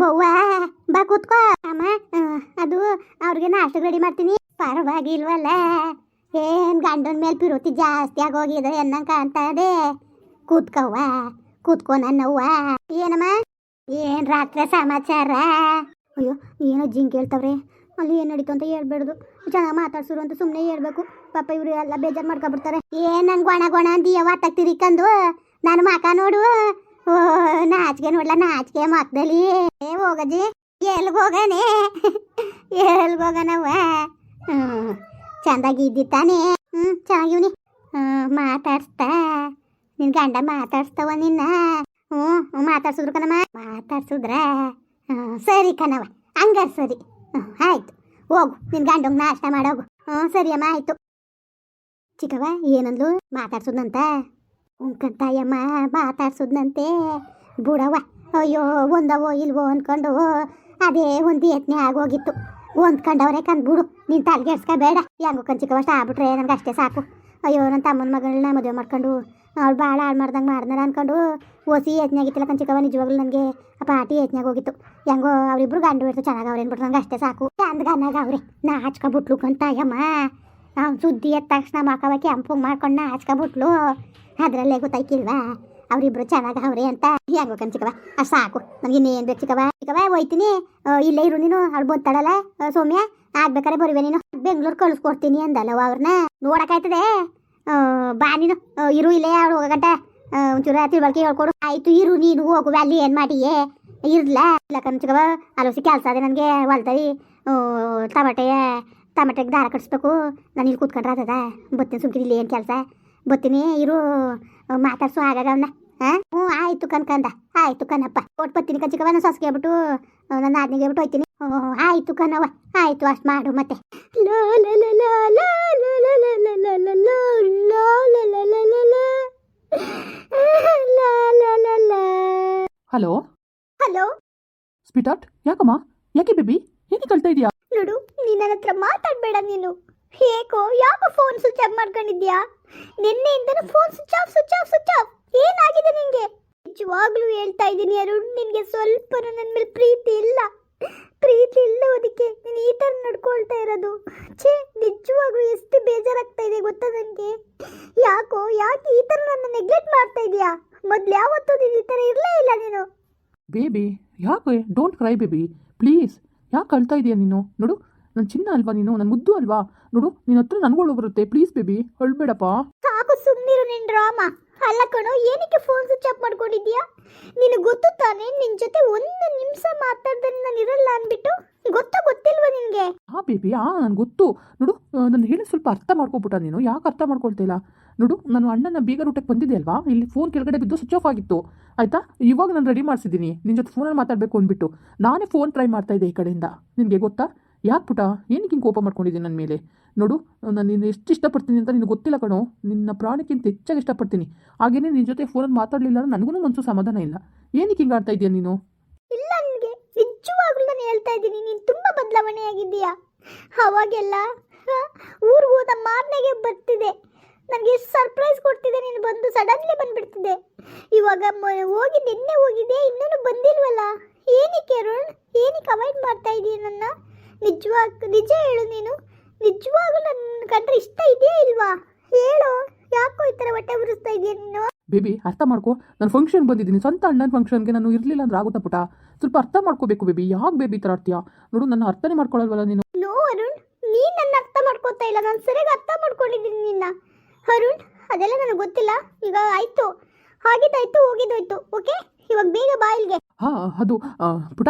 ಬವ್ವ, ಬಾ ಕೂತ್ಕೋ. ಅಮ್ಮ ಅದು ಅವ್ರಿಗೆ ನಾಷ್ಟ ರೆಡಿ ಮಾಡ್ತೀನಿ. ಪರವಾಗಿಲ್ವಲ್ಲ. ಏನ್ ಗಂಡನ ಮೇಲೆ ಪಿರೋತಿ ಜಾಸ್ತಿ ಆಗೋಗಿದೆ ಕಾಣ್ತಾ ಕಾಣ್ತದೆ ಕೂತ್ಕವ್ವ, ಕೂತ್ಕೋ ನನ್ನವ್ವ. ಏನಮ್ಮ? ಏನ್ ರಾತ್ರಿ ಸಮಾಚಾರ? ಅಯ್ಯೋ, ಏನೋ ಜಿಂಕ್ ಹೇಳ್ತವ್ರೆ. ಅಲ್ಲಿ ಏನು ನಡೀತು ಅಂತ ಹೇಳ್ಬೇಡ್ದು. ಚೆನ್ನಾಗಿ ಮಾತಾಡ್ಸೋರು ಅಂತ ಸುಮ್ಮನೆ ಹೇಳ್ಬೇಕು. ಪಾಪ ಇವರು ಎಲ್ಲ ಬೇಜಾರು ಮಾಡ್ಕೊಬಿಡ್ತಾರೆ ಏನ್ ನನ್ ಗೊಣ ಗೊಣ ಅಂದೀಯ ಕಂದು. ನಾನು ಮಕ ನೋಡು. ಓ, ನಾಚಿಕೆ ನೋಡ್ಲ, ನಾಚಿಕೆ ಮಕ್ಕದಲ್ಲಿ ಏ, ಹೋಗಜ್ಜಿ, ಎಲ್ಗ್ ಹೋಗನೆ? ಎಲ್ಗ್ ಚಂದಾಗಿ ಇದ್ದಿತ್ತಾನೆ ಹ್ಮ್ ಚೆನ್ನಾಗಿವ್ನಿ ಹ್ಞೂ ಮಾತಾಡ್ಸ್ತಾ. ನಿನ್ನ ಗಂಡ ಮಾತಾಡ್ಸ್ತಾವ ನಿನ್ನ? ಹ್ಞೂ ಹ್ಞೂ ಮಾತಾಡ್ಸಿದ್ರು ಕಣಮ್ಮ. ಮಾತಾಡ್ಸಿದ್ರ? ಹ್ಞೂ ಸರಿ ಕಣವ ಹಂಗಾರ ಸರಿ. ಹ್ಞೂ ಆಯ್ತು. ಹೋಗು, ನಿನ್ ಗಂಡಂಗ್ ನಾಷ್ಟ ಮಾಡೋಗು ಹ್ಞೂ ಸರಿ ಅಮ್ಮ ಆಯ್ತು. ಚಿಕ್ಕವ ಏನಂದ್ಲು? ಮಾತಾಡ್ಸುದ್ನಂತ? ಉಂಕಂತಾಯಮ್ಮ, ಮಾತಾಡ್ಸುದ್ನಂತೆ. ಬುಡವ ಅಯ್ಯೋ, ಒಂದವೋ ಇಲ್ವೋ ಅಂದ್ಕೊಂಡು ಅದೇ ಒಂದು ಯತ್ನೆ ಆಗೋಗಿತ್ತು. ಹೊಂದ್ಕೊಂಡವ್ರೆ ಕಂದು ಬಿಡು ನೀನ್ ತಲೆಗೆಡ್ಸ್ಕೋಬೇಡ ಹೆಂಗೋ ಕಂಚಿಕವಷ್ಟು ಆಗ್ಬಿಟ್ರೆ ನನಗೆ ಅಷ್ಟೇ ಸಾಕು. ಅಯ್ಯೋ ನನ್ನ ತಮ್ಮನ ಮಗಳನ್ನ ಮದುವೆ ಮಾಡ್ಕೊಂಡು, ಅವ್ಳು ಭಾಳ ಹಾಳು ಮಾಡ್ದಂಗೆ ಮಾಡ್ದಾರ ಅಂದ್ಕೊಂಡು ಓಸಿ ಯತ್ನೆ ಆಗಿತ್ತಲ್ಲ ಕಂಚಿಕವ ನಿಜವಾಗ್ಲೂ ನನಗೆ ಆ ಪಾಟಿ ಯತ್ನಾಗ ಹೋಗಿತ್ತು ಹೆಂಗೋ ಅವ್ರಿಬ್ರು ಗಂಡು ಬಿಡ್ತು ಚೆನ್ನಾಗಿ ಬಿಡ್ತು ನಂಗೆ ಅಷ್ಟೇ ಸಾಕು. ಚಂದ್ಗನ್ನಾಗ ಅವ್ರೆ, ನಾಚ್ಕೊಬಿಟ್ಲು ಕಂತಾಯಮ್ಮ. ಅವ್ನು ಸುದ್ದಿ ಎದ್ದ ತಕ್ಷಣ ಮಕವ ಕೆಂಪು ಮಾಡ್ಕೊಂಡು ಹಚ್ಕೊಬಿಟ್ಲು. ಅದರಲ್ಲೇ ಗೊತ್ತಾಯ್ಕಿಲ್ವಾ? ಅವರಿಬ್ರು ಚೆನ್ನಾಗಿ ಅವ್ರಿ ಅಂತ. ಹೆಂಗೋ ಚಿಕ್ಕವ ಅಷ್ಟು ಸಾಕು. ನನಗೆ ಇನ್ನೇನು ಬೇಕು ಚಿಕ್ಕವ ಚಿಕ್ಕವ ಹೋಯ್ತೀನಿ. ಇಲ್ಲೇ ಇರು ನೀನು. ಅವ್ಳು ಬತ್ತಾಳಲ್ಲ ಆ, ಸೌಮ್ಯ? ಆಗ್ಬೇಕಾರೆ ಬರುವೆ ನೀನು. ಬೆಂಗ್ಳೂರು ಕಳಿಸ್ಕೊಡ್ತೀನಿ ಅಂದಲ್ಲವ ಅವ್ರನ್ನ ನೋಡಕ್ಕಾಯ್ತದೆ? ಬಾ ನೀನು. ಇರು ಇಲ್ಲೇ ಅವ್ಳು ಹೋಗಗಂಟ. ಒಂಚೂರು ತಿಳುವಳಿಕೆ ಹೇಳ್ಕೊಡು. ಆಯ್ತು ಇರು ನೀನು. ಹೋಗುವ. ಅಲ್ಲಿ ಏನು ಮಾಡಿಯೇ? ಇರ್ಲಾ? ಇಲ್ಲ ಕನ್ಚಿಗವ ಅಲೋಸಿ ಕೆಲಸ ಅದೇ ನನಗೆ. ಹೊಲ್ತರಿ ಟಮಾಟೆ ಟಮಟೆಗೆ ದಾರ ಕಟ್ಸ್ಬೇಕು ನಾನು ಇಲ್ಲಿ ಕೂತ್ಕೊಂಡ್ರೆ ಆತದ ಬತ್ತೀನಿ ಸುಮ್ಕಿ ಇಲ್ಲಿ ಏನು ಕೆಲಸ ಬತ್ತೀನಿ ಇರು ಮಾತಾಡ್ಸು ಆಗಾಗ ಅವನ್ನ ಹಾಂ ಹ್ಞೂ ಆಯಿತು ಕನ್ಕಂದ ಆಯಿತು ಕಣಪ್ಪ ಒಟ್ಟು ಬತ್ತೀನಿ ಕಚ್ಚಿಕವ ನಾನು ಸೊಸ್ಗೆ ಬಿಟ್ಟು ನನ್ನ ಆದ್ನಿಗೆ ಬಿಟ್ಟು ಹೋಯ್ತೀನಿ ಹ್ಞೂ ಆಯಿತು ಕಣವ ಆಯಿತು ಅಷ್ಟು ಮಾಡು ಮತ್ತೆ ಹಲೋ ಹಲೋ ಸ್ಪಿಟಾಟ್ ಯಾಕಮ್ಮ ಯಾಕೆ ಬೇಬಿ ಏಕೆ ಕಳ್ತಾ ಇದೀಯಾ? ನೋಡು ನೀನ್ ನನ್ನ ಹತ್ರ ಮಾತಾಡ್ಬೇಡ ನೀನು. ಹೇಗೋ ಯಾಕೋ ಫೋನ್ ಸ್ವಿಚ್ ಆಫ್ ಮಾಡ್ಕೊಂಡಿದ್ಯಾ? ನಿನ್ನೆಯಿಂದನೂ phone switch off switch off switch off ಏನಾಗಿದೆ ನಿಂಗೆ? ನಿಜವಾಗ್ಲೂ ಹೇಳ್ತಾ ಇದ್ದೀನಿ ಅರುಣ್ ನಿನ್ಗೆ ಸ್ವಲ್ಪ ನನ್ನ ಮೇಲೆ ಪ್ರೀತಿ ಇಲ್ಲ. ಪ್ರೀತಿ ಇಲ್ಲದಕ್ಕೆ ನೀನು ಈ ಥರ ನಡ್ಕೊಳ್ತಾ ಇರೋದು. ಛೇ ನಿಜವಾಗ್ಲೂ ಎಷ್ಟು ಬೇಜಾರಾಗ್ತಾ ಇದೆ ಗೊತ್ತಾ ನನಗೆ? ಯಾಕೋ ಯಾಕೆ ಈ ಥರ ನನ್ನ ನೆಗ್ಲೆಕ್ಟ್ ಮಾಡ್ತಾ ಇದೀಯಾ? ಮೊದ್ಲು ಯಾವತ್ತೂ ನೀನು ಈ ಥರ ಇರಲೇ ಇಲ್ಲ ನೀನು. ಬೇಬಿ ಯಾಕೆ? Don't CRY baby. ಪ್ಲೀಸ್ ಯಾಕೆ ಅಳ್ತಾ ಇದೆಯಾ ನೀನು? ನೋಡು ನನ್ನ ಚಿನ್ನ ಅಲ್ವಾ ನೀನು? ನನ್ನ ಮುದ್ದು ಅಲ್ವಾ? ನೋಡು ನಿನ್ನ ಹತ್ರ ನನ್ಗಳು ಬರುತ್ತೆ ಪ್ಲೀಸ್ ಬೇಬಿ ಅಳ್ಬೇಡಪ್ಪ. ಸಾಕು ಸುಮ್ಮನಿರು ನಿನ್ ಡ್ರಾಮಾ ಅಲ್ಲ ಕಣೋ, ಏನಕ್ಕೆ ಫೋನ್ ಸ್ವಿಚ್ ಆಫ್ ಮಾಡ್ಕೊಂಡಿದ್ಯಾ ನಿನಗೆ ಗೊತ್ತು ತಾನೇ, ನಿನ್ ಜೊತೆ ಒಂದು ನಿಮಿಷ ಮಾತಾಡ್ದೆ ನಾನು ಇರಲ್ಲ ಅಂದ್ಬಿಟ್ಟು? ಗೊತ್ತು ಗೊತ್ತಿಲ್ವಾ ನಿನಗೆ? ಹಾ ಬೇಬಿ, ಆ, ನನಗೆ ಗೊತ್ತು. ನೋಡು ನಾನು ಹೇಳಿ ಸ್ವಲ್ಪ ಅರ್ಥ ಮಾಡ್ಕೊಬಿಟ್ಟ ನೀನು. ಯಾಕೆ ಅರ್ಥ ಮಾಡ್ಕೊಳ್ತಿಲ್ಲ ನೋಡು, ನಾನು ಅಣ್ಣನ ಬೀಗ ರೂಟಕ್ಕೆ ಬಂದಿದೆ ಅಲ್ವಾ ಇಲ್ಲಿ ಫೋನ್ ಕೆಳಗಡೆ ಬಿದ್ದು ಸ್ವಿಚ್ ಆಫ್ ಆಗಿತ್ತು. ಆಯ್ತಾ? ಇವಾಗ ನಾನು ರೆಡಿ ಮಾಡಿಸಿದ್ದೀನಿ ನಿನ್ನ ಜೊತೆ ಫೋನಲ್ಲಿ ಮಾತಾಡಬೇಕು ಅಂದ್ಬಿಟ್ಟು. ನಾನೇ ಫೋನ್ ಟ್ರೈ ಮಾಡ್ತಾ ಇದ್ದೆ ಈ ಕಡೆಯಿಂದ. ನಿನಗೆ ಗೊತ್ತಾ? ಯಾಕೆ ಪುಟ? ಏನಕ್ಕೆ ಹಿಂಗೆ ಕೋಪ ಮಾಡ್ಕೊಂಡಿದ್ದೀನಿ ನನ್ನ ಮೇಲೆ? ನೋಡು, ನಾನು ನಿನ್ನ ಎಷ್ಟು ಇಷ್ಟಪಡ್ತೀನಿ ಅಂತ ನಿನಗೆ ಗೊತ್ತಿಲ್ಲ ಕಣೋ. ನಿನ್ನ ಪ್ರಾಣಕ್ಕಿಂತ ಹೆಚ್ಚಾಗಿ ಇಷ್ಟಪಡ್ತೀನಿ. ಹಾಗೇನೆ ನಿನ್ನ ಜೊತೆ ಫೋನಲ್ಲಿ ಮಾತಾಡಲಿಲ್ಲ ಅಂದ್ರೆ ನನಗೂ ಮನಸ್ಸು ಸಮಾಧಾನ ಇಲ್ಲ. ಏನಕ್ಕೆ ಹಿಂಗೆ ಆಡ್ತಾ ಇದೆಯಾ ನೀನು? ಇಲ್ಲ ನನಗೆ. ನಿಜವಾಗ್ಲೂ ನಾನು ಹೇಳ್ತಾ ಇದ್ದೀನಿ, ನೀನು ತುಂಬ ಬದಲಾವಣೆ ಆಗಿದ್ದೀಯಾ ಅವಾಗೆಲ್ಲ ಊರಿಗೆ ಹೋದ ಮಾರನೆಗೆ ಬರ್ತಿದೆ. ನನಗೆ ಸರ್ಪ್ರೈಸ್ ಕೊಡ್ತಿದೆ, ನೀನು ಬಂದು ಸಡನ್ಲಿ ಬಂದ್ಬಿಡ್ತಿದೆ. ಇವಾಗ ಹೋಗಿ ನಿನ್ನೆ ಹೋಗಿದೆ ಇನ್ನೂ ಬಂದಿಲ್ವಲ್ಲ? ಏನಕ್ಕೆ ಅರುಣ್? ಏನಕ್ಕೆ ಅವಾಯ್ಡ್ ಮಾಡ್ತಾ ಇದೀಯ ನನ್ನ? ನಿಜವಾಗ ನಿಜ ಹೇಳು ನೀನು. ನಿಜವಾಗ್ಲೂ ನನ್ನ ಕಂಡ್ರೆ ಇಷ್ಟ ಇದೆಯಾ ಇಲ್ವಾ? ಹೇಳು ಯಾಕೋ ಈ ಥರ ಹೊಟ್ಟೆ ಉರಿಸ್ತಾ ಇದೆಯಾ ನೀನು? ಬೇಬಿ ಅರ್ಥ ಮಾಡ್ಕೊ. ನಾನು ಫಂಕ್ಷನ್ ಬಂದಿದ್ದೀನಿ. ಸ್ವಂತ ಅಣ್ಣನ ಫಂಕ್ಷನ್ಗೆ ನಾನು ಇರಲಿಲ್ಲ ಅಂದ್ರೆ ಆಗುತ್ತಾ ಪುಟ? ಸ್ವಲ್ಪ ಅರ್ಥ ಮಾಡ್ಕೋಬೇಕು ಬೇಬಿ. ಯಾಕೆ ಬೇಬಿ ಈ ಥರ ಆಡ್ತೀಯಾ ನೋಡು ನನ್ನ ಅರ್ಥನೇ ಮಾಡ್ಕೊಳ್ಳಲ್ವಲ್ಲ ನೀನು? ನೋ ಅರುಣ್ ನೀನು ನನ್ನ ಅರ್ಥ ಮಾಡ್ಕೋತಾ ಇಲ್ಲ. ನಾನು ಸರಿಯಾಗಿ ಅರ್ಥ ಮಾಡ್ಕೊಂಡಿದ್ದೀನಿ ನಿನ್ನ. ಅರುಣ್ ಅದೆಲ್ಲ ನನಗೆ ಗೊತ್ತಿಲ್ಲ. ಈಗ ಆಯ್ತು. ಆಗಿದ್ದಾಯ್ತು ಹೋಗಿದ್ದಾಯ್ತು. ಓಕೆ ಇವಾಗ ಬೇಗ ಬಾಯಿಲ್ಗೆ ಹಾಂ, ಅದು ಪುಟ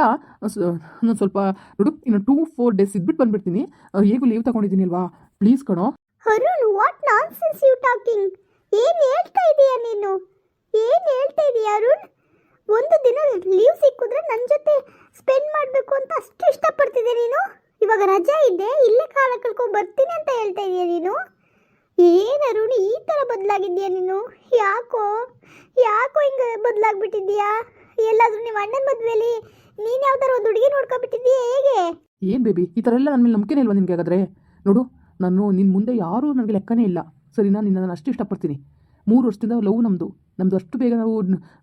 ನಾನು ಸ್ವಲ್ಪ ನೋಡು, ಇನ್ನು ಟೂ ಫೋರ್ ಡೇಸ್ ಇದ್ಬಿಟ್ಟು ಬಂದ್ಬಿಡ್ತೀನಿ. ಹೇಗೂ ಲೀವ್ ತಗೊಂಡಿದ್ದೀನಿ ಅಲ್ವಾ? ಪ್ಲೀಸ್ ಕಣೋ. Arun what nonsense you talking ಏನು ಹೇಳ್ತಾ ಇದೀಯ ನೀನು? ಏನು ಹೇಳ್ತಾ ಇದೀಯ ಅರುಣ್? ಒಂದು ದಿನ ಲೀವ್ ಸಿಕ್ಕಿದ್ರೆ ನನ್ನ ಜೊತೆ ಸ್ಪೆಂಡ್ ಮಾಡಬೇಕು ಅಂತ ಅಷ್ಟು ಇಷ್ಟಪಡ್ತಿದ್ದೆ ನೀನು? ಇವಾಗ ರಜೆ ಇದೆ, ಇಲ್ಲೇ ಕಾಲ ಕಳ್ಕೊಂಡು ಬರ್ತೀನಿ ಅಂತ ಹೇಳ್ತಾ ಇದೀಯ ನೀನು? ಏನು ಅರುಣ್, ಈ ಥರ ಬದಲಾಗಿದ್ಯಾ ನೀನು? ಯಾಕೋ ಯಾಕೋ ಹಿಂಗೆ ಬದಲಾಗ್ಬಿಟ್ಟಿದ್ಯಾ ಎಲ್ಲಾದ್ರೂ ನಿಮ್ಮ ಅಣ್ಣನ ಮದ್ವೆಲಿ? ನೀನ್ ಯಾವ್ದಾರ ಒಂದು ಹುಡುಗಿ ನೋಡ್ಕೊಂಡ್ಬಿಟ್ಟಿದ್ದೀಯ ಹೇಗೆ? ಏನ್ ಬೇಬಿ, ಈ ಥರ ಎಲ್ಲ ನನ್ನ ಮೇಲೆ ನಂಬಿಕೆನೇ ಇಲ್ವಾ ನಿನಗೆ ಹಾಗಾದ್ರೆ? ನೋಡು, ನಾನು ನಿನ್ನ ಮುಂದೆ ಯಾರೂ ನನಗೆ ಲೆಕ್ಕನೇ ಇಲ್ಲ. ಸರಿನಾ ನಿನ್ನ ನಾನು ಅಷ್ಟು ಇಷ್ಟಪಡ್ತೀನಿ. ಮೂರು ವರ್ಷದಿಂದ ಲವ್ ನಮ್ಮದು ನಮ್ದು ಅಷ್ಟು ಬೇಗ ನಾವು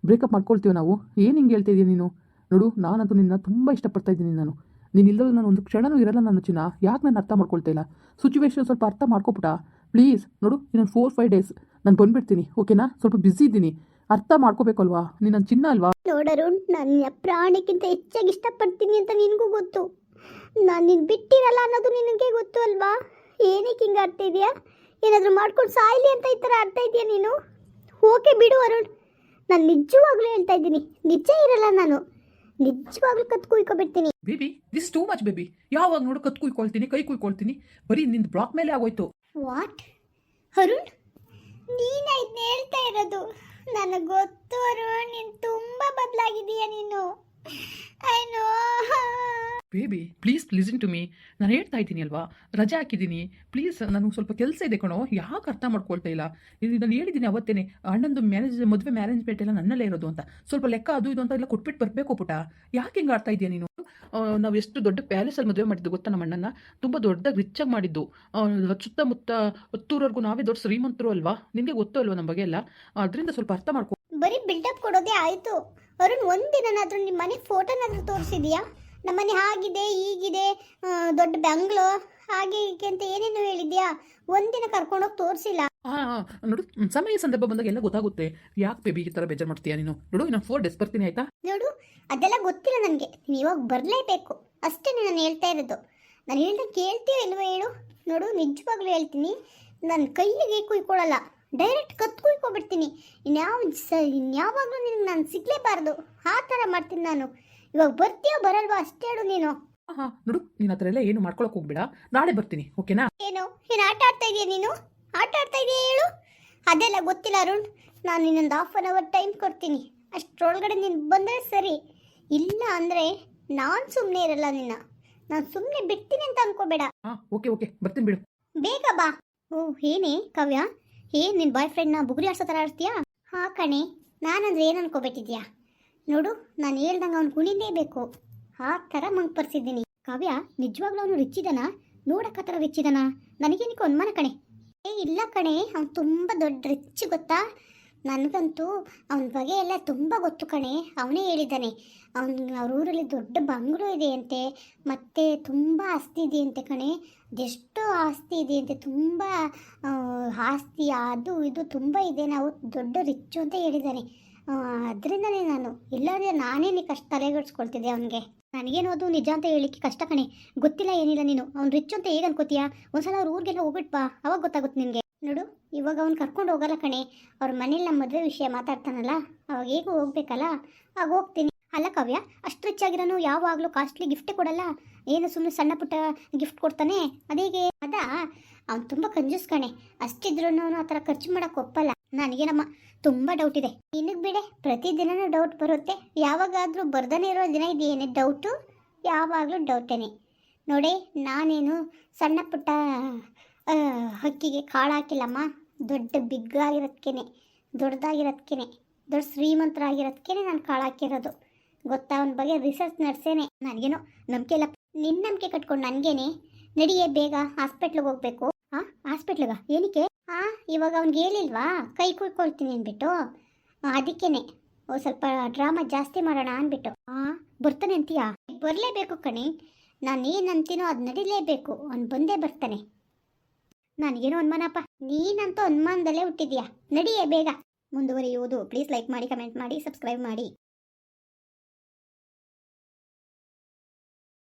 ಬ್ರೇಕಪ್ ಮಾಡ್ಕೊಳ್ತೀವಿ ನಾವು? ಏನು ಹಿಂಗೆ ಹೇಳ್ತಾ ಇದೀಯ ನೀನು? ನೋಡು, ನಾನಂತೂ ನಿನ್ನ ತುಂಬ ಇಷ್ಟಪಡ್ತಾ ಇದ್ದೀನಿ ನಾನು. ನೀನು ಇಲ್ಲದ ನಾನು ಒಂದು ಕ್ಷಣನೂ ಇರಲ್ಲ ನನ್ನ ಚಿನ್ನ. ಯಾಕೆ ನಾನು ಅರ್ಥ ಮಾಡ್ಕೊಳ್ತಾ ಇಲ್ಲ? ಸಿಚುವೇಶನ್ ಸ್ವಲ್ಪ ಅರ್ಥ ಮಾಡ್ಕೊಬಿಟ್ಟ. ಪ್ಲೀಸ್ ನೋಡು, ಇನ್ನೊಂದು ಫೋರ್ ಫೈವ್ ಡೇಸ್ ನಾನು ಬಂದುಬಿಡ್ತೀನಿ ಓಕೆನಾ ಸ್ವಲ್ಪ ಬ್ಯುಸಿ ಇದ್ದೀನಿ. ಅರ್ಥ ಮಾಡ್ಕೋಬೇಕಲ್ವಾ? ನಿನ್ನ ನನ್ನ ಚಿನ್ನ ಅಲ್ವಾ? ನೋಡರುಣ್ ನನ್ನ ಪ್ರಾಣಕ್ಕಿಂತ ಹೆಚ್ಚಾಗಿ ಇಷ್ಟಪಡ್ತೀನಿ ಅಂತ ನಿನಗೂ ಗೊತ್ತು. ನಾನು ನಿನ್ನ ಬಿಟ್ಟಿರಲ್ಲ ಅನ್ನೋದು ನಿನಗೆ ಗೊತ್ತು ಅಲ್ವಾ? ಏನಕ್ಕೆ ಹಿಂಗೆ ಅರ್ಥ ಇದೆಯಾ? ಏನಾದರೂ ಮಾಡ್ಕೊಂಡು ಸಾಯ್ಲಿ ಅಂತ ಈ ಥರ ಅರ್ಥ ಇದೆಯಾ ನೀನು? ಓಕೆ ಬಿಡು ಅರುಣ್. ನಾನು ನಿಜವಾಗ್ಲೂ ಹೇಳ್ತಾ ಇದ್ದೀನಿ. ನಿಜ ಇರಲ್ಲ ನಾನು. ನಿಜವಾಗ್ಲೂ ಕತ್ ಕುಯ್ಕೊಬಿಡ್ತೀನಿ. Baby this too much baby. ಯಾವಾಗ ನೋಡು ಕತ್ ಕುಯ್ಕೊಳ್ತೀನಿ ಕೈ ಕುಯ್ಕೊಳ್ತೀನಿ. ಬರೀ ನಿಂದು ಬ್ಲಾಕ್ ಮೇಲೆ ಆಗೋಯ್ತು. ವಾಟ್ ಅರುಣ್ ನೀನ ಇದನ್ನ ಹೇಳ್ತಾ ಇರೋದು? ನನಗೆ ಗೊತ್ತು ಅರುಣ್ ನೀನು ತುಂಬ ಬದಲಾಗಿದೀಯ ನೀನು. I baby please listen to me ನಾನು ಹೇಳ್ತಾ ಇದ್ದೀನಿ ಅಲ್ವಾ? ರಜೆ ಹಾಕಿದ್ದೀನಿ. ಪ್ಲೀಸ್ ನನಗೆ ಸ್ವಲ್ಪ ಕೆಲಸ ಇದೆ ಕಣೋ. ಯಾಕೆ ಅರ್ಥ ಮಾಡ್ಕೊಳ್ತಾ ಇಲ್ಲ? ಇದು ನಾನು ಹೇಳಿದ್ದೀನಿ ಅವತ್ತೇನೆ. ಅಣ್ಣಂದು ಮ್ಯಾನೇಜ್ ಮದುವೆ ಮ್ಯಾನೇಜ್ಮೆಂಟ್ ಎಲ್ಲ ನನ್ನಲ್ಲೇ ಇರೋದು ಅಂತ. ಸ್ವಲ್ಪ ಲೆಕ್ಕ ಅದು ಇದು ಅಂತ ಎಲ್ಲ ಕೊಟ್ಬಿಟ್ಟು ಬರಬೇಕು ಪುಟ. ಯಾಕೆ ಹಿಂಗೆ ಆಡ್ತಾ ಇದೆಯಾ ನೀನು? ನಾವು ಎಷ್ಟು ದೊಡ್ಡ ಪ್ಯಾಲೇಸಲ್ಲಿ ಮದುವೆ ಮಾಡಿದ್ದು ಗೊತ್ತಾ ನಮ್ಮ ಅಣ್ಣನ ತುಂಬ ದೊಡ್ಡದಾಗಿ ರಿಚ್ಚಾಗಿ ಮಾಡಿದ್ದು. ಸುತ್ತಮುತ್ತ ಹತ್ತೂರವರೆಗೂ ನಾವೇ ದೊಡ್ಡ ಶ್ರೀಮಂತರು ಅಲ್ವಾ? ನಿನಗೆ ಗೊತ್ತೋ ಅಲ್ವಾ ನಮ್ಮ ಬಗ್ಗೆ ಎಲ್ಲ? ಅದರಿಂದ ಸ್ವಲ್ಪ ಅರ್ಥ ಮಾಡ್ಕೊ ಬರೀ ಬಿಲ್ಡಪ್ ಕೊಡೋದೇ ಆಯಿತು. ಅರುಣ್ ಒಂದಿನ ನಿಮ್ಮ ಮನೆ ಫೋಟೋನಾದ್ರೂ ತೋರಿಸಿದ್ಯಾ? ನಮ್ಮನೆ ಹಾಗಿದೆ ಹೀಗಿದೆ ದೊಡ್ಡ ಬೆಂಗ್ಳು ಹಾಗೆ ಹೀಗೆ ಅಂತ ಏನೇನು ಹೇಳಿದ್ಯಾ? ಒಂದಿನ ಕರ್ಕೊಂಡೋಗಿ ತೋರಿಸಿಲ್ಲ. ಹಾಂ ನೋಡು ಸಮಯ ಸಂದರ್ಭ ಬಂದಾಗ ಎಲ್ಲ ಗೊತ್ತಾಗುತ್ತೆ. ಯಾಕೆ ಬೇಬಿ ಈ ಥರ ಬೇಜಾರು ಮಾಡ್ತೀಯಾ ನೀನು? ನೋಡು ನಾನು ಫೋರ್ ಡೇಸ್ ಬರ್ತೀನಿ ಆಯ್ತಾ? ನೋಡು ಅದೆಲ್ಲ ಗೊತ್ತಿಲ್ಲ ನನಗೆ. ನೀವು ಇವಾಗ ಬರಲೇಬೇಕು. ಅಷ್ಟೇ ನಾನು ಹೇಳ್ತಾ ಇರೋದು. ನಾನು ಹೇಳ್ದಂಗೆ ಕೇಳ್ತೀಯೋ ಇಲ್ವೋ ಹೇಳು. ನೋಡು ನಿಜವಾಗ್ಲೂ ಹೇಳ್ತೀನಿ. ನನ್ನ ಕೈಯಿಗೆ ಕುಯ್ಕೊಳ್ಳಲ್ಲ ಡೈರೆಕ್ಟ್ ಕತ್ ಕುಯ್ಕೊಬಿಡ್ತೀನಿ ಇನ್ಯಾವ ಸ ಇನ್ಯಾವಾಗಲೂ ನಿನಗೆ ನಾನು ಸಿಗಲೇಬಾರ್ದು. ಆ ಥರ ಮಾಡ್ತೀನಿ ನಾನು. ಇವಾಗ ಬರ್ತೀಯೋ ಬರಲ್ವಾ? ಅಷ್ಟೇ ಹೇಳು ನೀನು. ಹಾಂ ನೋಡು ನೀನು ಹತ್ರ ಎಲ್ಲ ಏನು ಮಾಡ್ಕೊಳಕ್ ಹೋಗ್ಬೇಡ. ನಾಳೆ ಬರ್ತೀನಿ ಓಕೆನಾ? ಏನು? ಏನು ಆಟ ಆಡ್ತಾ ಇದೀಯ ನೀನು? ಆಟ ಆಡ್ತಾ ಇದೀಯ ಹೇಳು? ಅದೆಲ್ಲ ಗೊತ್ತಿಲ್ಲ ಅರುಣ್. ನಾನು ನಿನ್ನೊಂದು ಹಾಫ್ ಆನ್ ಅವರ್ ಟೈಮ್ ಕೊಡ್ತೀನಿ. ಅಷ್ಟರೊಳಗಡೆ ನೀನು ಬಂದರೆ ಸರಿ. ಇಲ್ಲ ಅಂದರೆ ನಾನು ಸುಮ್ಮನೆ ಇರಲ್ಲ ನಿನ್ನ. ನಾನು ಸುಮ್ಮನೆ ಬಿಡ್ತೀನಿ ಅಂತ ಅನ್ಕೋಬೇಡ. ಹಾಂ ಓಕೆ ಓಕೆ. ಬರ್ತೀನಿ ಬಿಡು. ಬೇಗ ಬಾ. ಓ ಏನೇ ಕಾವ್ಯ? ಏನ್ ನಿನ್ನ ಬಾಯ್ ಫ್ರೆಂಡ್ನ ಬುಗುರಿ ಆಡ್ಸೋ ಥರ ಆಡ್ತೀಯಾ? ಹಾ ಕಣೆ ನಾನಂದ್ರೆ ಏನು ಅನ್ಕೋಬಿಟ್ಟಿದ್ಯಾ ನೋಡು, ನಾನು ಹೇಳ್ದಂಗೆ ಅವ್ನು ಕುಣಿಲೇಬೇಕು ಆ ಥರ ಮಂಗ್ ಬರ್ಸಿದ್ದೀನಿ ಕಾವ್ಯ, ನಿಜವಾಗ್ಲೂ ಅವನು ರಿಚ್ ಇದಾನ ನೋಡಕ್ಕ ಥರ ರಿಚ್ಚಿದನ ನನಗೇನಕ್ಕೆ ಅನುಮಾನ ಕಣೆ. ಏ, ಇಲ್ಲ ಕಣೆ, ಅವ್ನು ತುಂಬ ದೊಡ್ಡ ರಿಚ್ ಗೊತ್ತಾ? ನನಗಂತೂ ಅವನ ಬಗ್ಗೆ ಎಲ್ಲ ತುಂಬ ಗೊತ್ತು ಕಣೆ, ಅವನೇ ಹೇಳಿದ್ದಾನೆ. ಅವನು, ಅವ್ರ ಊರಲ್ಲಿ ದೊಡ್ಡ ಬಂಗ್ಲೂ ಇದೆಯಂತೆ, ಮತ್ತು ತುಂಬ ಆಸ್ತಿ ಇದೆಯಂತೆ ಕಣೆ. ಅದೆಷ್ಟು ಆಸ್ತಿ ಇದೆಯಂತೆ, ತುಂಬ ಆಸ್ತಿ, ಅದು, ಇದು, ತುಂಬ ಇದೆ. ನಾವು ದೊಡ್ಡ ರಿಚ್ಚು ಅಂತ ಹೇಳಿದ್ದಾನೆ. ಅದರಿಂದನೇ ನಾನು. ಇಲ್ಲದೆ ನಾನೇ ನೀ ಕಷ್ಟ ತಲೆಗಡ್ಸ್ಕೊಳ್ತಿದ್ದೆ ಅವನಿಗೆ. ನನಗೇನು ಅದು ನಿಜ ಅಂತ ಹೇಳಿಕ್ಕೆ ಕಷ್ಟ ಕಣೆ. ಗೊತ್ತಿಲ್ಲ, ಏನಿಲ್ಲ ನೀನು. ಅವ್ನು ರಿಚ್ ಅಂತ ಹೇಗೆ ಅನ್ಕೋತೀಯಾ? ಒಂದ್ಸಲ ಅವ್ರ ಊರಿಗೆಲ್ಲ ಹೋಗ್ಬಿಟ್ ಬಾ. ಅವಾಗ ಗೊತ್ತಾಗುತ್ತೆ ನಿನಗೆ. ನೋಡು, ಇವಾಗ ಅವ್ನು ಕರ್ಕೊಂಡು ಹೋಗಲ್ಲ ಕಣೆ. ಅವ್ರ ಮನೇಲಿ ನಮ್ಮ ಮದುವೆ ವಿಷಯ ಮಾತಾಡ್ತಾನಲ್ಲ? ಅವಾಗ ಹೇಗೂ ಹೋಗ್ಬೇಕಲ್ಲ? ಆಗ ಹೋಗ್ತೀನಿ. ಅಲ್ಲ ಕಾವ್ಯ, ಅಷ್ಟು ರಿಚ್ ಆಗಿರೋನು ಯಾವಾಗಲೂ ಕಾಸ್ಟ್ಲಿ ಗಿಫ್ಟ್ ಕೊಡಲ್ಲ? ಏನು ಸುಮ್ಮನೆ ಸಣ್ಣ ಪುಟ್ಟ ಗಿಫ್ಟ್ ಕೊಡ್ತಾನೆ? ಅದೇಗೆ? ಅದಾ? ಅವ್ನು ತುಂಬ ಕಂಜೂಸ್ ಕಣೆ. ಅಷ್ಟಿದ್ರು ಆ ಥರ ಖರ್ಚು ಮಾಡೋಕ್ಕೆ ಒಪ್ಪಲ್ಲ. ನನಗೇನಮ್ಮ ತುಂಬ ಡೌಟ್ ಇದೆ. ನಿನಗೆ ಬಿಡೆ ಪ್ರತಿದಿನನೂ ಡೌಟ್ ಬರುತ್ತೆ. ಯಾವಾಗಾದರೂ ಬರ್ದನೇ ಇರೋ ದಿನ ಇದೇನೇ ಡೌಟು ಯಾವಾಗಲೂ ಡೌಟೇನೆ ನೋಡಿ, ನಾನೇನು ಸಣ್ಣ ಪುಟ್ಟ ಹಕ್ಕಿಗೆ ಕಾಳು ಹಾಕಿಲ್ಲಮ್ಮ. ದೊಡ್ಡ ಬಿಗ್ಗಾಗಿರೋದ್ಕೇನೆ ದೊಡ್ಡದಾಗಿರೋದ್ಕೇನೆ, ದೊಡ್ಡ ಶ್ರೀಮಂತರಾಗಿರೋದ್ಕೇನೆ ನಾನು ಕಾಳು ಹಾಕಿರೋದು. ಗೊತ್ತಾ? ಅವನ ಬಗ್ಗೆ ರಿಸರ್ಚ್ ನಡೆಸೇನೆ. ನನಗೇನು ನಂಬಿಕೆ ಇಲ್ಲ. ನಿನ್ನ ನಂಬಿಕೆ ಕಟ್ಕೊಂಡು ನನಗೇನೆ, ನಡಿಯೇ ಬೇಗ ಹಾಸ್ಪಿಟ್ಲಿಗೆ ಹೋಗ್ಬೇಕು. ಹಾಂ ಹಾಸ್ಪಿಟ್ಲಿಗ? ಏನಕ್ಕೆ? ಹಾಂ ಇವಾಗ ಅವ್ನಿಗೆ ಹೇಳಿಲ್ವಾ? ಕೈ ಕುಯ್ಕೊಳ್ತೀನಿ ಅಂದ್ಬಿಟ್ಟು. ಅದಕ್ಕೇನೆ. ಸ್ವಲ್ಪ ಡ್ರಾಮಾ ಜಾಸ್ತಿ ಮಾಡೋಣ ಅಂದ್ಬಿಟ್ಟು. ಹಾಂ ಬರ್ತಾನೆ ಅಂತೀಯಾ? ಬರಲೇಬೇಕು ಕಣೆ. ನಾನು ಏನು ಅಂತೀನೋ ಅದು ನಡಿಲೇಬೇಕು. ಅವ್ನು ಬಂದೇ ಬರ್ತಾನೆ. ನನಗೇನೋ ಅನುಮಾನಪ್ಪ. ನೀನಂತೂ ಅನುಮಾನದಲ್ಲೇ ಹುಟ್ಟಿದ್ಯಾ ನಡಿಯೇ ಬೇಗ. ಮುಂದುವರಿಯುವುದು. ಪ್ಲೀಸ್ ಲೈಕ್ ಮಾಡಿ ಕಮೆಂಟ್ ಮಾಡಿ ಸಬ್ಸ್ಕ್ರೈಬ್ ಮಾಡಿ.